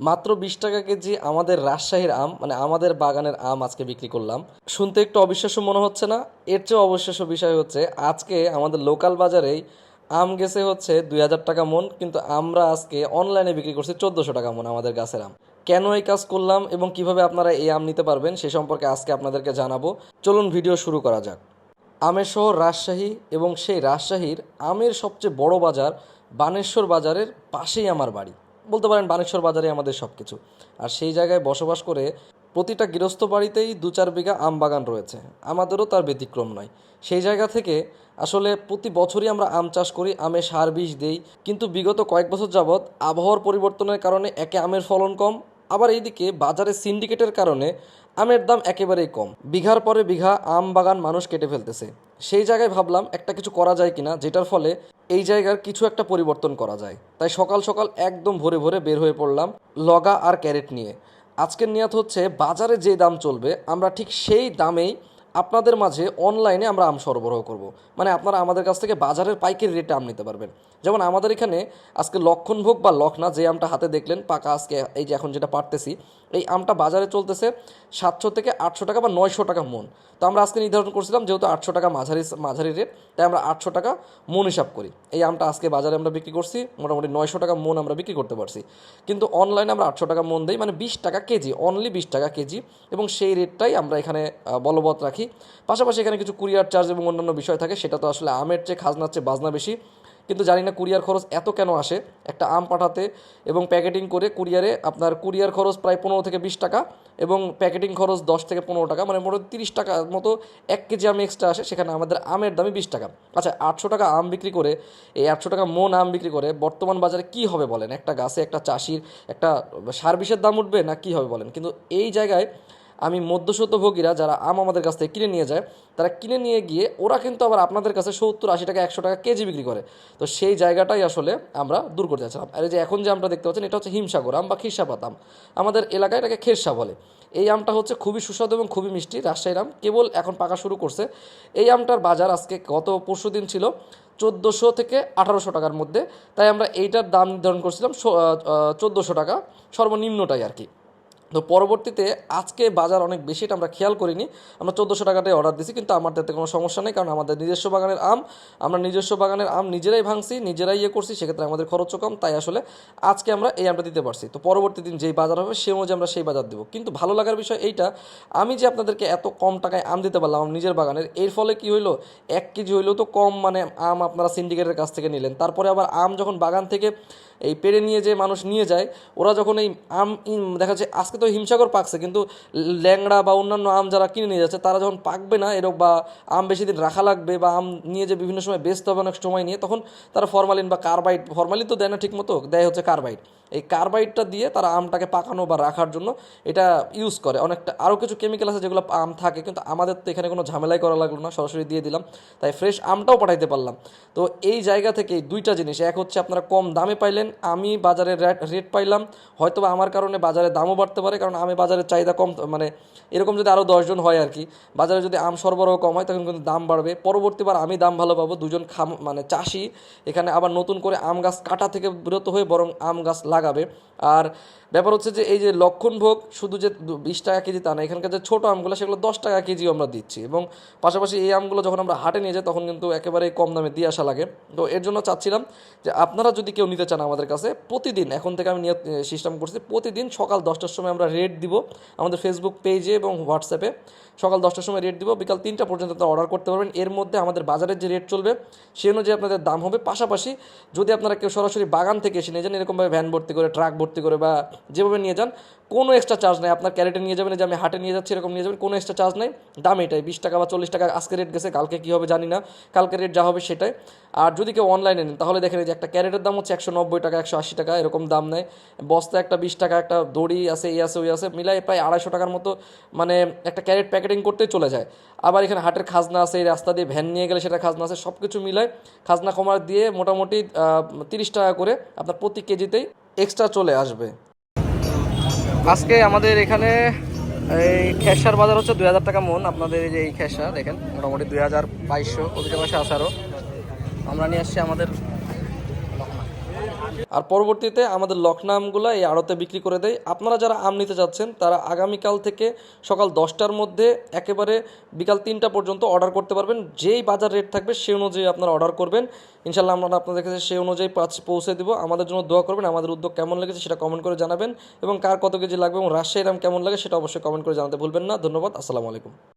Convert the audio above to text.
মাত্র বিশ টাকা কেজি আমাদের রাজশাহীর আম মানে আমাদের বাগানের আম আজকে বিক্রি করলাম। শুনতে একটু অবিশ্বাস্য মনে হচ্ছে না, এর চেয়ে অবিশ্বাস্য বিষয় হচ্ছে আজকে আমাদের লোকাল বাজারেই আম গেছে হচ্ছে দুই হাজার টাকা মন, কিন্তু আমরা আজকে অনলাইনে বিক্রি করছি চোদ্দোশো টাকা মন আমাদের গাছের আম। কেন এই কাজ করলাম এবং কীভাবে আপনারা এই আম নিতে পারবেন সে সম্পর্কে আজকে আপনাদেরকে জানাব। চলুন ভিডিও শুরু করা যাক। আমের শহর রাজশাহী এবং সেই রাজশাহীর আমের সবচেয়ে বড় বাজার বানেশ্বর বাজারের পাশেই আমার বাড়ি। বলতে পারেন বানেশ্বর বাজারে আমাদের সব কিছু আর সেই জায়গায় বসবাস করে প্রতিটা গৃহস্থ বাড়িতেই দু চার বিঘা আম বাগান রয়েছে। আমাদেরও তার ব্যতিক্রম নয়। সেই জায়গা থেকে আসলে প্রতি বছরই আমরা আম চাষ করি, আমে সার বিষ দেই। কিন্তু বিগত কয়েক বছর যাবৎ আবহাওয়ার পরিবর্তনের কারণে একে আমের ফলন কম। আবার এইদিকে বাজারে সিন্ডিকেটের কারণে আমের দাম একেবারেই কম। বিঘার পরে বিঘা আম বাগান মানুষ কেটে ফেলতেছে। সেই জায়গায় ভাবলাম একটা কিছু করা যায় কিনা, যেটার ফলে এই জায়গার কিছু একটা পরিবর্তন করা যায়। তাই সকাল সকাল একদম ভোরে ভোরে বের হয়ে পড়লাম লগা আর ক্যারেট নিয়ে। আজকের নিয়াত হচ্ছে বাজারে যে দাম চলবে, আমরা ঠিক সেই দামেই আপনাদের মাঝে অনলাইনে আমরা আম সরবরাহ করব। মানে আপনারা আমাদের কাছ থেকে বাজারের পাইকারি রেটে আম নিতে পারবেন। যেমন আমাদের এখানে আজকে লক্ষণভোগ বা লখনা যে আমটা হাতে দেখলেন, পাকা আজকে এই যে এখন যেটা পারতেছি, এই আমটা বাজারে চলতেছে সাতশো থেকে আটশো টাকা বা নয়শো টাকা মন। তো আমরা আজকে নির্ধারণ করছিলাম যেহেতু আটশো টাকা মাঝারি মাঝারি রেট তাই আমরা আটশো টাকা মন হিসাব করি। এই আমটা আজকে বাজারে আমরা বিক্রি করছি, মোটামুটি নয়শো টাকা মন আমরা বিক্রি করতে পারছি। কিন্তু অনলাইনে আমরা আটশো টাকা মন দিই মানে বিশ টাকা কেজি অনলি বিশ টাকা কেজি, এবং সেই রেটটাই আমরা এখানে বলবৎ রাখি। পাশাপাশি এখানে কিছু কুরিয়ার চার্জ এবং অন্যান্য বিষয় থাকে, সেটা তো আসলে আমের চেয়ে খাজনার চেয়ে বাজনা বেশি। কিন্তু জানি না কুরিয়ার খরচ এত কেন আসে? একটা আম পাঠাতে এবং প্যাকেটিং করে কুরিয়ারে আপনার কুরিয়ার খরচ প্রায় পনেরো থেকে বিশ টাকা এবং প্যাকেটিং খরচ দশ থেকে পনেরো টাকা মানে মোটামুটি তিরিশ টাকার মতো এক কেজি আম এক্সট্রা আসে, সেখানে আমাদের আমের দামই বিশ টাকা। আচ্ছা আটশো টাকা আম বিক্রি করে, এই আটশো টাকা মন আম বিক্রি করে বর্তমান বাজারে কি হবে বলেন? একটা গাছে একটা চাষির একটা সার বিষের দাম উঠবে না কি হবে বলেন? কিন্তু এই জায়গায় আমি মধ্যস্বত্বভোগীরা যারা আম আমাদের কাছ থেকে কিনে নিয়ে যায়, তারা কিনে নিয়ে গিয়ে ওরা কিন্তু আবার আপনাদের কাছে সত্তর আশি টাকা, একশো টাকা কেজি বিক্রি করে। তো সেই জায়গাটাই আসলে আমরা দূর করতে চাচ্ছিলাম আর এই যে এখন যে আমরা দেখতে পাচ্ছেন, এটা হচ্ছে হিমসাগর আম বা খিরসাপাত আম। আমাদের এলাকায় এটাকে খেরসা বলে। এই আমটা হচ্ছে খুবই সুস্বাদু এবং খুবই মিষ্টি রাজশাহীর আম। কেবল এখন পাকা শুরু করছে। এই আমটার বাজার আজকে গত পরশু দিন ছিল চোদ্দোশো থেকে আঠারোশো টাকার মধ্যে। তাই আমরা এইটার দাম নির্ধারণ করছিলাম চোদ্দোশো টাকা। সর্বনিম্নটাই আর কি। তো পরবর্তীতে আজকে বাজার অনেক বেশি, এটা আমরা খেয়াল করিনি। আমরা চোদ্দোশো টাকাটাই অর্ডার দিছি, কিন্তু আমার তাতে কোনো সমস্যা নেই, কারণ আমাদের নিজস্ব বাগানের আম, আমরা নিজস্ব বাগানের আম নিজেরাই ভাঙছি, নিজেরাই ইয়ে করছি, সেক্ষেত্রে আমাদের খরচও কম, তাই আসলে আজকে আমরা এই আমটা দিতে পারছি। তো পরবর্তী দিন যেই বাজার হবে, সে অনুযায়ী আমরা সেই বাজার দেবো। কিন্তু ভালো লাগার বিষয় এইটা, আমি যে আপনাদেরকে এত কম টাকায় আম দিতে পারলাম আমার নিজের বাগানের, এর ফলে কি হইল? এক কেজি হইলেও তো কম মানে আম আপনারা সিন্ডিকেটের কাছ থেকে নিলেন। তারপরে আবার আম যখন বাগান থেকে এই পেরে নিয়ে যে মানুষ নিয়ে যায়, ওরা যখন এই আম দেখা যাচ্ছে আজকে তো হিমসাগর পাকছে, কিন্তু ল্যাংড়া বা অন্যান্য আম যারা কিনে নিয়ে যাচ্ছে, তারা যখন পাকবে না এরকম বা আম বেশি দিন রাখা লাগবে বা আম নিয়ে যে বিভিন্ন সময় বেচতে হবে অনেক সময় নিয়ে, তখন তারা ফরমালিন বা কার্বাইড, ফরমালিন তো দেয় না ঠিক মতো দেয় হচ্ছে কার্বাইড। এই কার্বাইডটা দিয়ে তারা আমটাকে পাকানো বা রাখার জন্য এটা ইউজ করে। অনেকটা আরও কিছু কেমিক্যাল আছে যেগুলো আম থাকে, কিন্তু আমাদের তো এখানে কোনো ঝামেলাই করা লাগল না, সরাসরি দিয়ে দিলাম। তাই ফ্রেশ আমটাও পাঠাইতে পারলাম। তো এই জায়গা থেকে দুইটা জিনিস, এক হচ্ছে আপনারা কম দামে পাইলেন আমি বাজারে রেট পাইলাম। হয়তো আমার কারণে বাজারে দামও বাড়তে পারে, কারণ আমি বাজারের চাহিদা কম মানে এরকম যদি আরও দশজন হয় আর কি বাজারে যদি আম সরবরাহ কম হয়, তখন কিন্তু দাম বাড়বে। পরবর্তীবার আমি দাম ভালো পাবো, দুজন খাম মানে চাষি, এখানে আবার নতুন করে আম গাছ কাটা থেকে বিরত হয়ে বরং আম গাছ লাগাবে। আর ব্যাপার হচ্ছে যে, এই যে লক্ষণভোগ, শুধু যে বিশ টাকা কেজি তা না, এখানকার যে ছোটো আমগুলো, সেগুলো দশ টাকা কেজি আমরা দিচ্ছি। এবং পাশাপাশি এই আমগুলো যখন আমরা হাটে নিয়ে যাই, তখন কিন্তু একেবারেই কম দামে দিয়ে আসা লাগে। তো এর জন্য চাচ্ছিলাম যে, আপনারা যদি কেউ নিতে চান আমাদের কাছে প্রতিদিন, এখন থেকে আমি নিয়ত সিস্টেম করছি, প্রতিদিন সকাল দশটার সময় আমরা রেট দিব আমাদের ফেসবুক পেজে এবং হোয়াটসঅ্যাপে সকাল দশটার সময় রেট দিব, বিকাল তিনটা পর্যন্ত আপনারা অর্ডার করতে পারবেন। এর মধ্যে আমাদের বাজারের যে রেট চলবে, সে অনুযায়ী আপনাদের দাম হবে। পাশাপাশি যদি আপনারা কেউ সরাসরি বাগান থেকে এসে নিয়ে যান, এরকমভাবে ভ্যান ভর্তি করে ট্রাক ভর্তি করে বা যেভাবে নিয়ে যান, কোনো এক্সট্রা চার্জ নেই। আপনার ক্যারেটে নিয়ে যাবেন যে আমি হাটে নিয়ে যাচ্ছি, এরকম নিয়ে যাবেন, কোনো এক্সট্রা চার্জ নেই। দাম এটাই, বিশ টাকা বা চল্লিশ টাকা আজকে রেট গেছে, কালকে কী হবে জানি না। কালকে রেট যা হবে সেটাই। আর যদি কেউ অনলাইনে নেন, তাহলে দেখেন যে একটা ক্যারেটের দাম হচ্ছে একশো নব্বই টাকা। একশো আশি টাকা এরকম দাম নেয়। বস্তা একটা বিশ টাকা, একটা দড়ি আছে, এই আছে, ওই আছে, মিলাই প্রায় আড়াইশো টাকার মতো মানে একটা ক্যারেট প্যাকেটিং করতেই চলে যায়। আবার এখানে হাটের খাজনা আছে, এই রাস্তা দিয়ে ভ্যান নিয়ে গেলে সেটা খাজনা আছে সব কিছু মিলায় খাজনা কমার দিয়ে মোটামুটি তিরিশ টাকা করে আপনার প্রতি কেজিতেই এক্সট্রা চলে আসবে। আজকে আমাদের এখানে এই খেসার বাজার হচ্ছে দুই হাজার টাকা মন। আপনাদের এই যে এই খেসা, দেখেন, মোটামুটি দুই হাজার বাইশশো আছে আরও আমরা নিয়ে আসছি আমাদের আর পরবর্তীতে আমাদের লকনা আমগুলো এই আড়তে বিক্রি করে দেয়। আপনারা যারা আম নিতে যাচ্ছেন, তারা আগামীকাল থেকে সকাল দশটার মধ্যে একেবারে বিকাল তিনটা পর্যন্ত অর্ডার করতে পারবেন। যেই বাজার রেট থাকবে, সেই অনুযায়ী আপনারা অর্ডার করবেন। ইনশাল্লাহ আমরা আপনাদের কাছে সেই অনুযায়ী পাঁচ- পৌঁছে দিব। আমাদের জন্য দোয়া করবেন, আমাদের উদ্যোগ কেমন লেগেছে সেটা কমেন্ট করে জানাবেন এবং কার কত কেজি লাগবে এবং রাজশাহীর আম কেমন লাগে সেটা অবশ্যই কমেন্ট করে জানাতে ভুলবেন না। ধন্যবাদ, আসসালামু আলাইকুম।